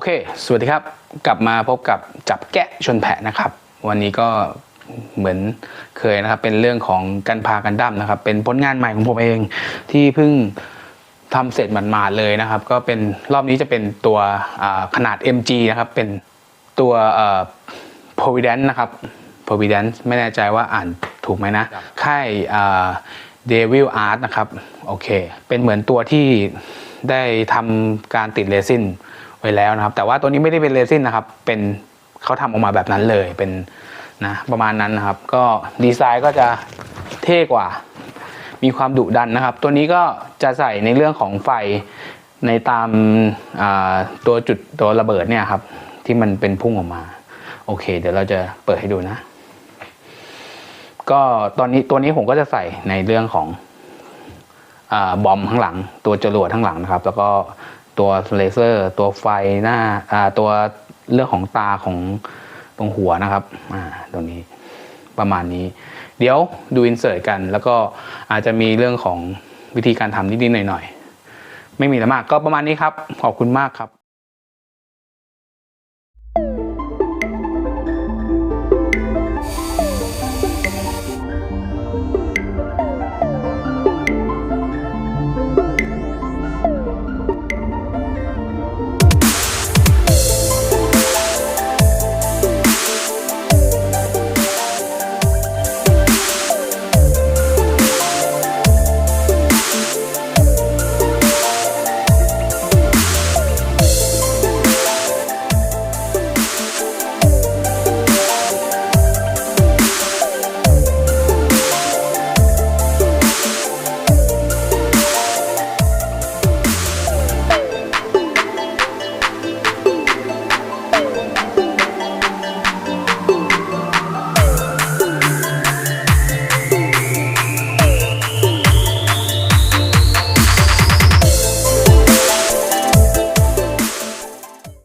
อเค สวัสดีครับ กลับมาพบกับจับแกะชนแพะนะครับ วันนี้ก็เหมือนเคยนะครับ เป็นเรื่องของกันพากันดั้มนะครับ เป็นผลงานใหม่ของผมเองที่เพิ่งทำเสร็จหมาดๆเลยนะครับ ก็เป็นรอบนี้จะเป็นตัวอ่าขนาด MG นะครับ เป็นตัวเอ่อ Providence นะครับ Providence ไม่แน่ใจว่าอ่านถูกไหมนะ ค่ายอ่า Devil Art นะครับ โอเค เป็นเหมือนตัวที่ได้ทำการติดเรซิน ไว้แล้วนะครับ แต่ว่าตัวนี้ไม่ได้เป็นเรซินนะครับ เป็นเขาทำออกมาแบบนั้นเลยเป็นนะประมาณนั้นนะครับ ก็ดีไซน์ก็จะเท่กว่า มีความดุดันนะครับ ตัวนี้ก็จะใส่ในเรื่องของไฟในตามาตัวจุดตัวระเบิดเนี่ยครับ ที่มันเป็นพุ่งออกมา โอเค เดี๋ยวเราจะเปิดให้ดูนะ ก็ตอนนี้ตัวนี้ผมก็จะใส่ในเรื่องของอบอมข้างหลัง ตัวจรวดข้างหลังนะครับ แล้วก็ ตัวเลเซอร์ ตัวไฟหน้าตัวเรื่องของตาของตรงหัวนะครับตรงนี้ประมาณนี้ เดี๋ยวดูอินเสิร์ตกัน แล้วก็อาจจะมีเรื่องของวิธีการทำนิดๆหน่อยๆ ไม่มีอะไรมากก็ประมาณนี้ครับ ขอบคุณมากครับ